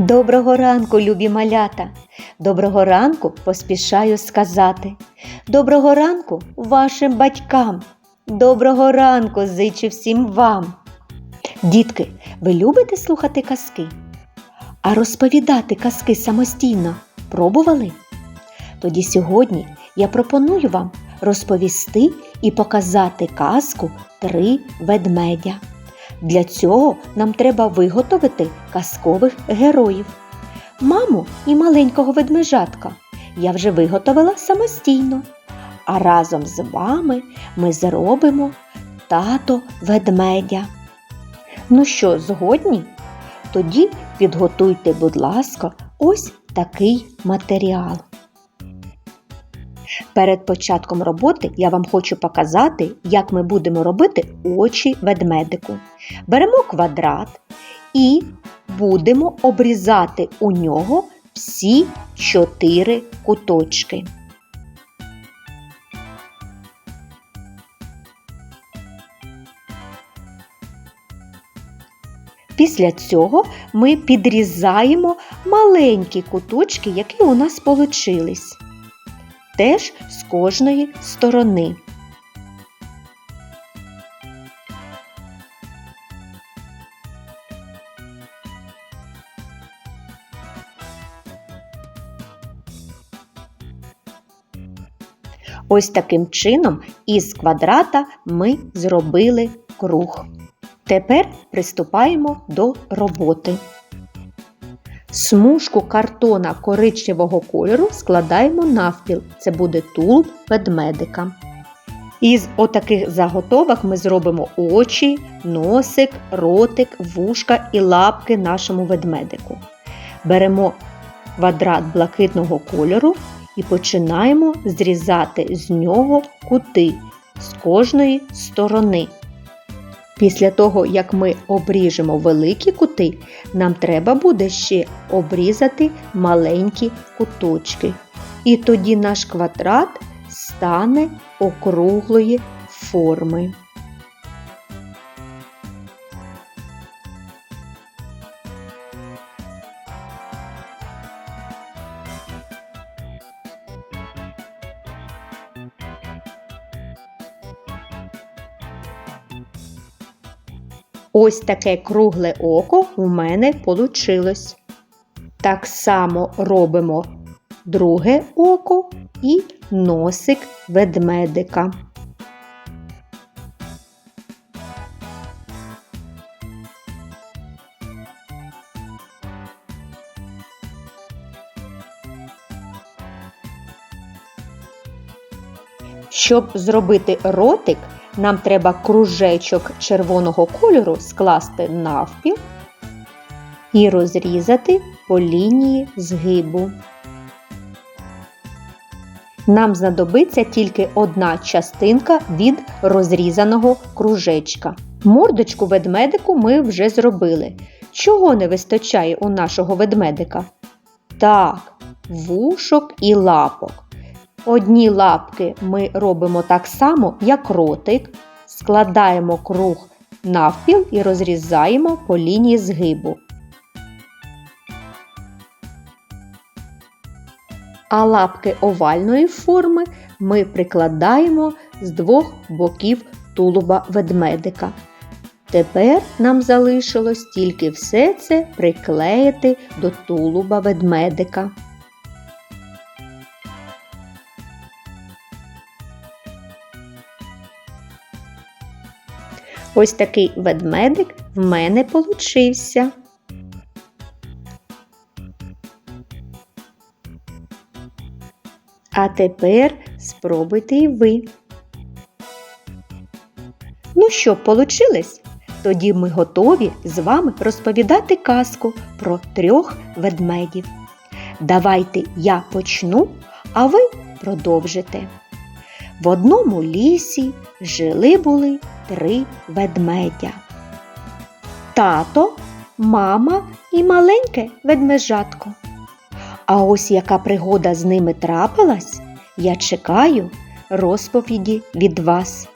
Доброго ранку, любі малята! Доброго ранку поспішаю сказати. Доброго ранку вашим батькам. Доброго ранку зичу всім вам. Дітки, ви любите слухати казки? А розповідати казки самостійно пробували? Тоді сьогодні я пропоную вам розповісти і показати казку Три ведмедя. Для цього нам треба виготовити казкових героїв. Маму і маленького ведмежатка я вже виготовила самостійно. А разом з вами ми зробимо тато ведмедя. Ну що, згодні? Тоді підготуйте, будь ласка, ось такий матеріал. Перед початком роботи я вам хочу показати, як ми будемо робити очі ведмедику. Беремо квадрат і будемо обрізати у нього всі чотири куточки. Після цього ми підрізаємо маленькі куточки, які у нас получились теж з кожної сторони. Ось таким чином із квадрата ми зробили круг. Тепер приступаємо до роботи. Смужку картона коричневого кольору складаємо навпіл. Це буде тулуб ведмедика. Із отаких заготовок ми зробимо очі, носик, ротик, вушка і лапки нашому ведмедику. Беремо квадрат блакитного кольору і починаємо зрізати з нього кути з кожної сторони. Після того, як ми обріжемо великі кути, нам треба буде ще обрізати маленькі куточки. І тоді наш квадрат стане округлої форми. Ось таке кругле око у мене получилось. Так само робимо друге око і носик ведмедика. Щоб зробити ротик, нам треба кружечок червоного кольору скласти навпіл і розрізати по лінії згибу. Нам знадобиться тільки одна частинка від розрізаного кружечка. Мордочку ведмедику ми вже зробили. Чого не вистачає у нашого ведмедика? Так, вушок і лапок. Одні лапки ми робимо так само, як ротик, складаємо круг навпіл і розрізаємо по лінії згибу. А лапки овальної форми ми прикладаємо з двох боків тулуба ведмедика. Тепер нам залишилось тільки все це приклеїти до тулуба ведмедика. Ось такий ведмедик в мене получився. А тепер спробуйте і ви. Ну що, получилось? Тоді ми готові з вами розповідати казку про трьох ведмедів. Давайте я почну, а ви продовжите. В одному лісі жили були три ведмедя. Тато, мама і маленьке ведмежатко. А ось яка пригода з ними трапилась, я чекаю розповіді від вас.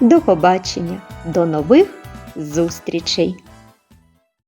До побачення, до нових зустрічей!